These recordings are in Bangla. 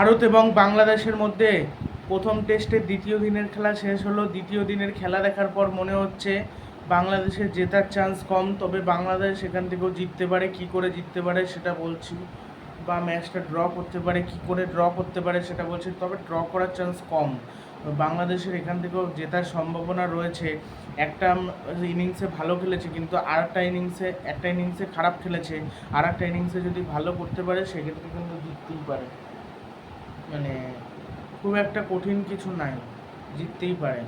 ভারত এবং বাংলাদেশের মধ্যে প্রথম টেস্টের দ্বিতীয় দিনের খেলা শেষ হলো। দ্বিতীয় দিনের খেলা দেখার পর মনে হচ্ছে বাংলাদেশের জেতার চান্স কম, তবে বাংলাদেশ এখান থেকেও জিততে পারে। কি করে জিততে পারে সেটা বলছি। বা ম্যাচটা ড্র করতে পারে, কি করে ড্র করতে পারে সেটা বলছি। তবে ড্র করার চান্স কম। বাংলাদেশের এখান থেকেও জেতার সম্ভাবনা রয়েছে। একটা ইনিংসে ভালো খেলেছে, কিন্তু আর একটা ইনিংসে একটা ইনিংসে খারাপ খেলেছে। আর একটা ইনিংসে যদি ভালো করতে পারে, সেক্ষেত্রে কিন্তু জিততেই পারে। মানে খুব একটা কঠিন কিছু নাই, জিততেই পারে।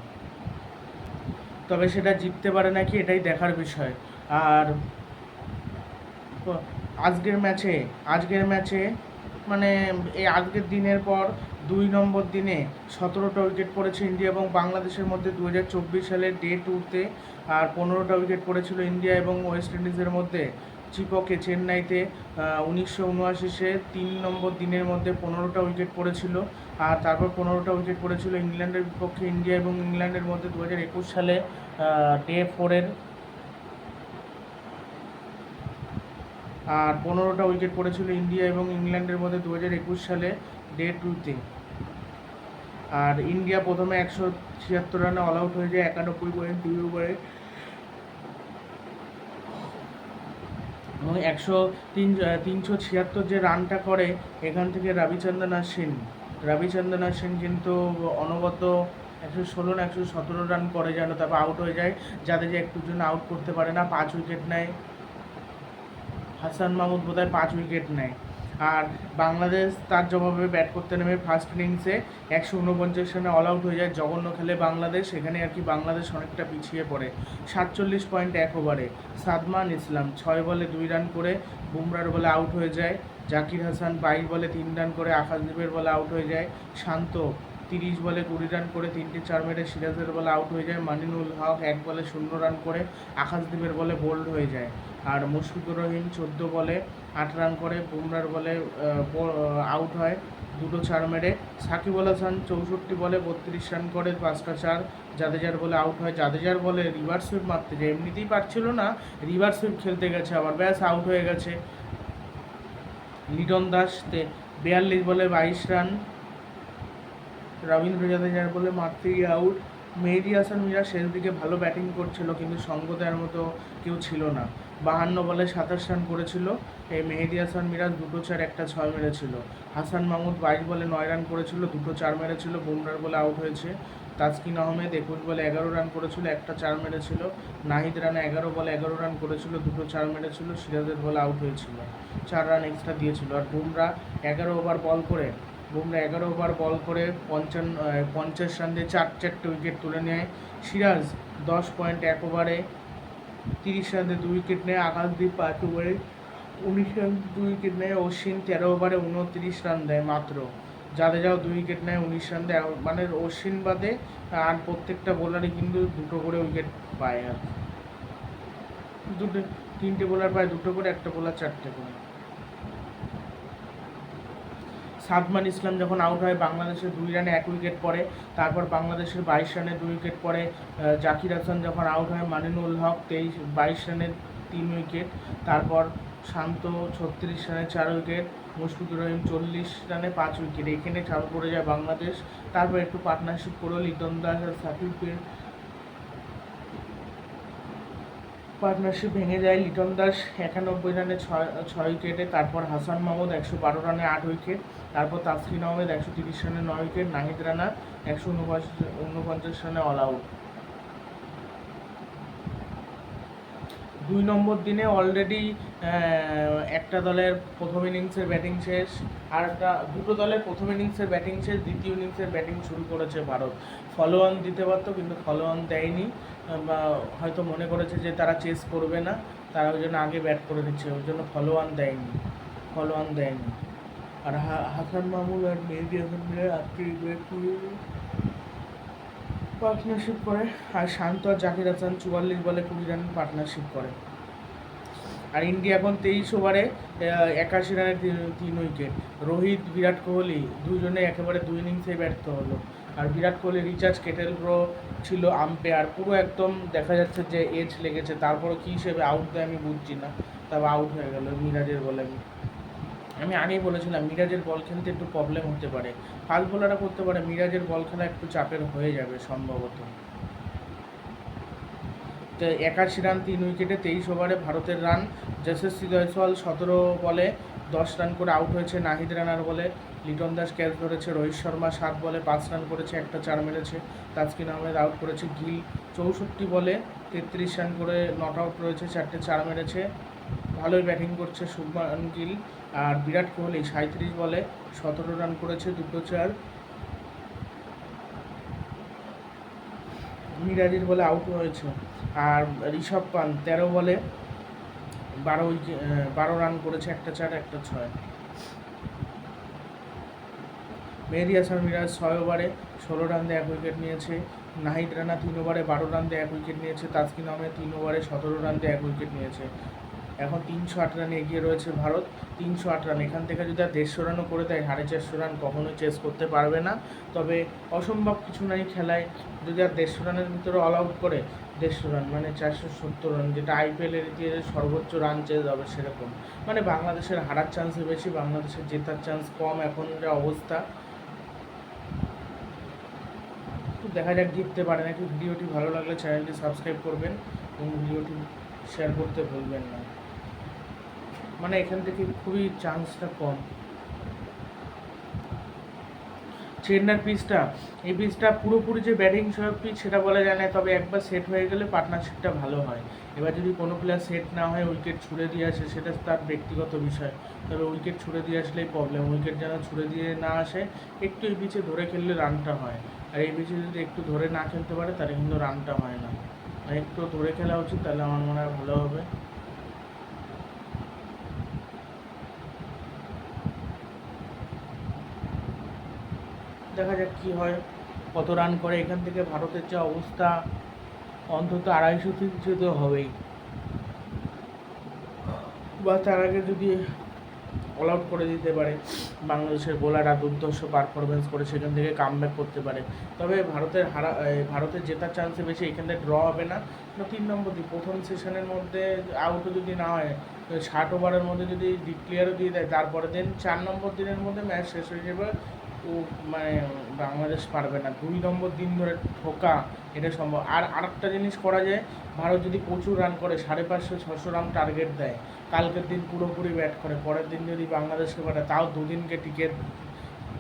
তবে সেটা জিততে পারে নাকি এটাই দেখার বিষয়। আর আজকের ম্যাচে আজকের ম্যাচে মানে এই আজকের দিনের পর দুই নম্বর দিনে সতেরোটা উইকেট পড়েছে ইন্ডিয়া এবং বাংলাদেশের মধ্যে দু হাজার চব্বিশ সালের ডে টুতে আর পনেরোটা উইকেট পড়েছিল ইন্ডিয়া এবং ওয়েস্ট ইন্ডিজের মধ্যে। চিপকে চেন্নাইতে উনিশশো উনআশিসে তিন নম্বর দিনের মধ্যে পনেরোটা উইকেট পড়েছিল। আর তারপর পনেরোটা উইকেট পড়েছিল ইংল্যান্ডের বিপক্ষে ইন্ডিয়া এবং ইংল্যান্ডের মধ্যে দু হাজার একুশ সালে ডে ফোরের। আর পনেরোটা উইকেট পড়েছিল ইন্ডিয়া এবং ইংল্যান্ডের মধ্যে দু হাজার একুশ সালে, ডে টুতে। আর ইন্ডিয়া প্রথমে একশো ছিয়াত্তর রানে অল আউট হয়ে যায়, একানব্বই পয়েন্ট দুই ওভারে এবং একশো তিন তিনশো ছিয়াত্তর যে রানটা করে, এখান থেকে রবিচন্দ্রন আশ্বিন রবিচন্দ্রন আশ্বিন কিন্তু অনবত একশো ষোলো না একশো সতেরো রান করে যেন তারপর আউট হয়ে যায় যাদের যে একটুর জন্য আউট করতে পারে না, পাঁচ উইকেট নেয়। হাসান মাহমুদ বোধহয় পাঁচ উইকেট নেয়। আর বাংলাদেশ তার জবাবে ব্যাট করতে নেমে ফার্স্ট ইনিংসে একশো উনপঞ্চাশ রানে অল আউট হয়ে যায়। জঘন্য খেলে বাংলাদেশ। সেখানে আর কি বাংলাদেশ অনেকটা পিছিয়ে পড়ে। সাতচল্লিশ পয়েন্ট এক ওভারে সাদমান ইসলাম ছয় বলে দুই রান করে বুমরার বলে আউট হয়ে যায়। জাকির হাসান বাইশ বলে তিন রান করে আকাশদীপের বলে আউট হয়ে যায়। শান্ত তিরিশ বলে কুড়ি রান করে, তিনটে চার মেরে সিরাজের বলে আউট হয়ে যায়। মানিনুল হক এক বলে শূন্য রান করে আকাশদ্বীপের বলে বোল্ড হয়ে যায়। আর মুশফিকুর রহিম চোদ্দ বলে আট রান করে, বুমরার বলে আউট হয়, দুটো চার মেরে। সাকিব আল হাসান চৌষট্টি বলে বত্রিশ রান করে, পাঁচটা চার। জাদেজার বলে আউট হয়, জাদেজার বলে রিভার্স সুইপ মারতে যায়। এমনিতেই পারছিল না রিভার্স সুইপ খেলতে গেছে আবার, ব্যাস আউট হয়ে গেছে। লিটন দাস বিয়াল্লিশ বলে বাইশ রান রবীন্দ্র জাদেজার বলে মাত্রই আউট মেহেদি হাসান মিরা শেষ দিকে ভালো ব্যাটিং করছিল, কিন্তু সঙ্গ দেওয়ার মতো কেউ ছিল না। বাহান্ন বলে সাতাশ রান করেছিল। এই মেহেদি হাসান মিরাজ দুটো চার, একটা ছয় মেরেছিল। হাসান মাহমুদ বাইশ বলে নয় রান করেছিল, দুটো চার মেরেছিল, বুমরার বলে আউট হয়েছে। তাসকিন আহমেদ একুশ বলে এগারো রান করেছিল, একটা চার মেরেছিল। নাহিদ রানে এগারো বলে এগারো রান করেছিল, দুটো চার মেরেছিল, সিরাজের বলে আউট হয়েছিল। চার রান এক্সট্রা দিয়েছিল। আর বুমরা এগারো ওভার বল করে বুমরা এগারো ওভার বল করে পঞ্চান্ন পঞ্চাশ রান চার, চারটে উইকেট তুলে নেয়। সিরাজ দশ পয়েন্ট এক ওভারে তিরিশ রানে দুই উইকেট নেয়। আকাশদীপ পাঁচ ওভারে উনিশ রান, দুই উইকেট নেয়। অশ্বিন তেরো ওভারে উনত্রিশ রান দেয় মাত্র। জাদেজাও দুই উইকেট নেয়, উনিশ রান দেয়। মানে অশ্বিন বাদে আর প্রত্যেকটা বোলারই কিন্তু দুটো করে উইকেট পায় আর। দুটো, তিনটে বোলার পায়, দুটো করে, একটা বোলার চারটে করে। সাদমান ইসলাম যখন আউট হয় বাংলাদেশের দুই রানে এক উইকেট পড়ে। তারপর বাংলাদেশের বাইশ রানে দুই উইকেট পড়ে। জাকির হাসান যখন আউট হয়, মানিনুল হক তেইশ, বাইশ রানে তিন উইকেট তারপর শান্ত ছত্রিশ রানে চার উইকেট মুশফিকুর রহিম চল্লিশ রানে পাঁচ উইকেট এখানে চাল পড়ে যায় বাংলাদেশ। তারপর একটু পার্টনারশিপ করল লিটন দাস আর সাকিবের পার্টনারশিপ ভেঙে যায়। লিটন দাস একানব্বই রানে ছয় ছয় উইকেটে তারপর হাসান মাহমুদ একশো বারো রানে আট উইকেট তারপর তাসকিন আহমেদ একশো তিরিশ রানে নয় উইকেট নাহিদ রানা একশো উনপঞ্চাশ উনপঞ্চাশ রানে অল আউট দুই নম্বর দিনে অলরেডি একটা দলের প্রথম ইনিংসের ব্যাটিং শেষ, আর একটা, দুটো দলের প্রথম ইনিংসের ব্যাটিং শেষ, দ্বিতীয় ইনিংসের ব্যাটিং শুরু করেছে ভারত। ফলো অন দিতে পারতো, কিন্তু ফলো অন দেয়নি বা হয়তো মনে করেছে যে তারা চেস করবে না, তারা ওই জন্য আগে ব্যাট করে দিচ্ছে ওই জন্য ফলো অন দেয়নি ফলো অন দেয়নি। আর হাসান মাহমুদ আর মেহেদি হাসান মিলে আজকে পার্টনারশিপ করে, আর শান্ত আর জাকির হাসান চুয়াল্লিশ বলে কুড়ি রান পার্টনারশিপ করে। আর ইন্ডিয়া এখন তেইশ ওভারে একাশি রানে তিন- উইকেট রোহিত, বিরাট কোহলি দুজনে একেবারে দুই ইনিংসে ব্যর্থ হলো। আর Virat Kohli, Richard Kettleborough umpire পুরো একদম দেখা যাচ্ছে যে এজ লেগেছে। তারপরও কী হিসেবে আউট দেয় আমি বুঝছি না। তবে আউট হয়ে গেল, মিরাজের বলে আমি আগেই বলেছিলাম, মিরাজের বল খেলতে একটু প্রবলেম হতে পারে। ফাস্ট বোলাররা করতে পারে, মিরাজের বল খেলা একটু চাপের হয়ে যাবে সম্ভবত। তো একাশি রান তিন উইকেটে তেইশ ওভারে ভারতের রান। যশস্বী জয়সওয়াল সতেরো বলে দশ রান করে আউট হয়েছে নাহিদ রানার বলে। লিটন দাস ক্যাচ ধরেছে, রোহিত শর্মা সাত বলে পাঁচ রান করেছে, একটা চার মেরেছে। তাসকিন আহমেদ আউট করেছে, গিল চৌষট্টি বলে তেত্রিশ রান করে নট আউট রয়েছে, চারটে চার মেরেছে। ভালোই ব্যাটিং করছে শুভমান গিল আর বিরাট কোহলি সাঁত্রিশ বলে সতেরো রান করেছে দুটো চার। মিরাজের বলে আউট হয়েছে আর ঋষভ পান্ত তেরো বলে বারো বারো রান করেছে, একটা চার, একটা ছয়। মেহেদি হাসান মিরাজ ছয় ওভারে ষোলো রান দিয়ে এক উইকেট নিয়েছে। নাহিদ রানা তিন ওভারে বারো রান দিয়ে এক উইকেট নিয়েছে। তাসকিন আহমেদ তিন ওভারে সতেরো রান দিয়ে এক উইকেট নিয়েছে। এখন তিনশো আট রানে এগিয়ে রয়েছে ভারত। তিনশো আট রান, এখান থেকে যদি আর দেড়শো রানও করে দেয় সাড়ে চারশো রান কখনোই চেস করতে পারবে না। তবে অসম্ভব কিছু নাই খেলায়, যদি আর দেড়শো রানের ভিতরে অল আউট করে, দেড়শো রান মানে চারশো সত্তর রান, যেটা আইপিএলের ইতিহাসে সর্বোচ্চ রান চেয়ে যাবে সেরকম। মানে বাংলাদেশের হারার চান্সই বেশি, বাংলাদেশের জেতার চান্স কম এখন যা অবস্থা। দেখা যাক, জিততে পারে নাকি। ভিডিওটি ভালো লাগলে চ্যানেলটি সাবস্ক্রাইব করবেন এবং ভিডিওটি শেয়ার করতে ভুলবেন না। মানে এখান থেকে খুবই চান্সটা কম। চেন্নার পিচটা, এই পিচটা পুরোপুরি যে ব্যাটিং সহায়ক পিচ সেটা বলা যায় না, তবে একবার সেট হয়ে গেলে পার্টনারশিপটা ভালো হয়। এবার যদি কোনো প্লেয়ার সেট না হয় উইকেট ছুড়ে দিয়ে আসে, সেটা তার ব্যক্তিগত বিষয়। তবে উইকেট ছুড়ে দিয়ে আসলেই প্রবলেম উইকেট যেন ছুড়ে দিয়ে না আসে, একটু এই পিচে ধরে খেললে রানটা হয়। আর এই পিচে যদি একটু ধরে না খেলতে পারে, তাহলে কিন্তু রানটা হয় না। একটু ধরে খেলা উচিত, তাহলে আমার মনে হয় ভালো হবে। দেখা যাক কী হয়। কত রান করে, এখান থেকে ভারতের যা অবস্থা, অন্তত আড়াইশো তিনশো তো হবেই। বা তার আগে যদি অল আউট করে দিতে পারে, বাংলাদেশের বোলাররা দুর্ধর্ষ পারফরমেন্স করে সেখান থেকে কাম করতে পারে। তবে ভারতের হারা ভারতের জেতার চান্সে বেশি, এখানে ড্র হবে না। তিন নম্বর দিন প্রথম সেশনের মধ্যে আউটও যদি না হয়, ষাট ওভারের মধ্যে যদি ডিক্লিয়ারও দিয়ে দেয়, তারপরে দিন চার নম্বর দিনের মধ্যে ম্যাচ শেষ হয়ে যাবে ও মানে বাংলাদেশ পারবে না। দুই নম্বর দিন ধরে ঠোকা, এটা সম্ভব। আর আরেকটা জিনিস করা যায়, ভারত যদি প্রচুর রান করে, সাড়ে পাঁচশো ছশো রান টার্গেট দেয়, কালকের দিন পুরোপুরি ব্যাট করে, পরের দিন যদি বাংলাদেশকে পাঠায়, তাও দুদিনকে টিকে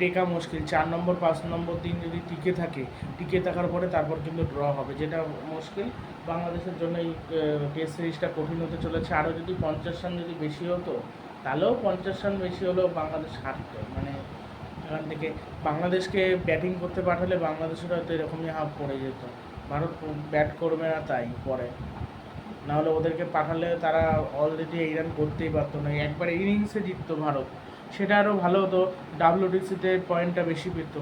টেকা মুশকিল। চার নম্বর, পাঁচ নম্বর দিন যদি টিকে থাকে, টিকে থাকার পরে তারপর কিন্তু ড্র হবে, যেটা মুশকিল। বাংলাদেশের জন্য এই টেস্ট সিরিজটা কঠিন হতে চলেছে। আরও যদি পঞ্চাশ রান যদি বেশি হতো, তাহলেও পঞ্চাশ রান বেশি হলেও বাংলাদেশ হারতো। মানে এখান থেকে বাংলাদেশকে ব্যাটিং করতে পাঠালে বাংলাদেশের হয়তো এরকমই হাফ পড়ে যেত। ভারত ব্যাট করবে না তাই পরে। নাহলে ওদেরকে পাঠালে তারা অলরেডি এই রান করতেই পারতো না। একবার ইনিংসে জিততো ভারত। সেটা আরও ভালো হতো। ডাব্লিউডিসিতে পয়েন্টটা বেশি পেতো।